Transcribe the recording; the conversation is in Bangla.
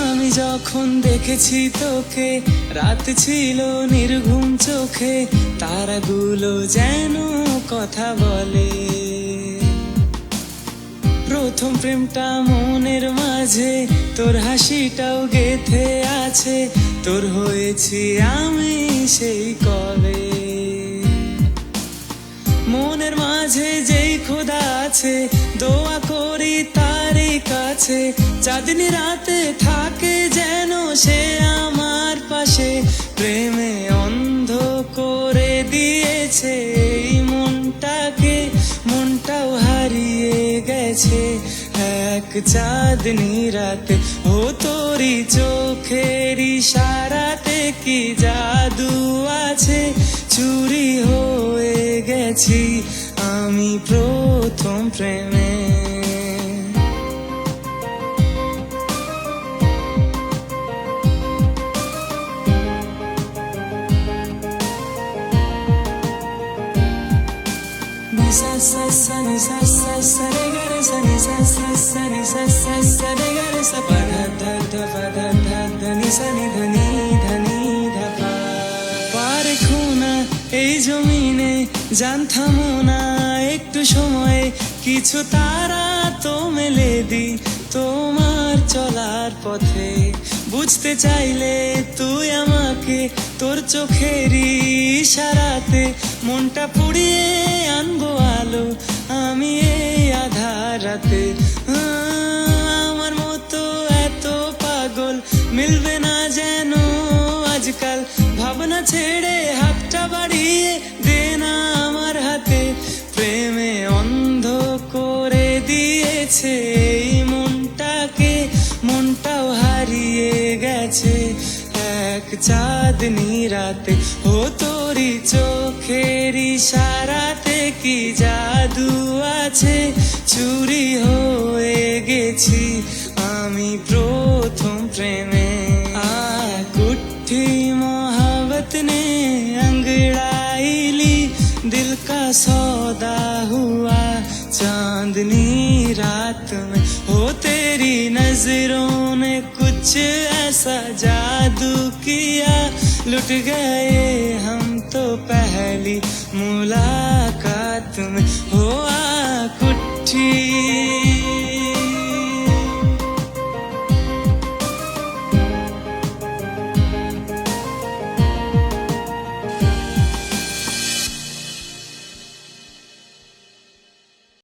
আমি যখন দেখেছি তোকে রাত ছিল নির্ঘুম চোখে তারাগুলো যেন কথা বলে। প্রথম প্রেমটা মনের মাঝে, তোর হাসিটাও গেথে আছে, তোর হয়েছি আমি সেই কবে মনের মাঝে যেই খোদা আছে, দোয়া করি তারই কাছে, চাঁদনি রাতে থাকে যেন সে আমার পাশে মনটাও হারিয়ে গেছে। এক চাঁদনি রাতে ও তোরি চোখের ইশারাতে কি জাদু আছে? চুরি হয়ে গেছি, আমি প্রথম প্রেমে পারে খুনা এই জমিনে জান থামো না, একটু সময়ে কিছু তারা তো মেলে দি তোমার চলার পথে। বুঝতে চাইলে তুই আমাকে তোর চোখেরই ইশারাতে মনটা পুড়িয়ে আনব আলো আমি এই আধার রাতে আহ, আমার মতো এত পাগল মিলবে না যেন আজকাল। ভাবনা ছেড়ে হাতটা বাড়িয়ে দে না আমার হাতে। প্রেমে অন্ধ করে দিয়েছে এই মনটাকে মনটাও হারিয়ে গেছে এক চাঁদনি রাতে ও তোরি চোখের ইশারাতে কি জাদু আছে চুরি হয়ে গেছি আমি প্রথম প্রেমে आ कुट्ठी मोहब्बत ने अंगड़ाई ली दिल का सौदा हुआ चांदनी रात में हो तेरी नजरों ने कुछ ऐसा जादू किया। लुट गए हम तो पहली मुलाकात में। हुआ कुट्ठी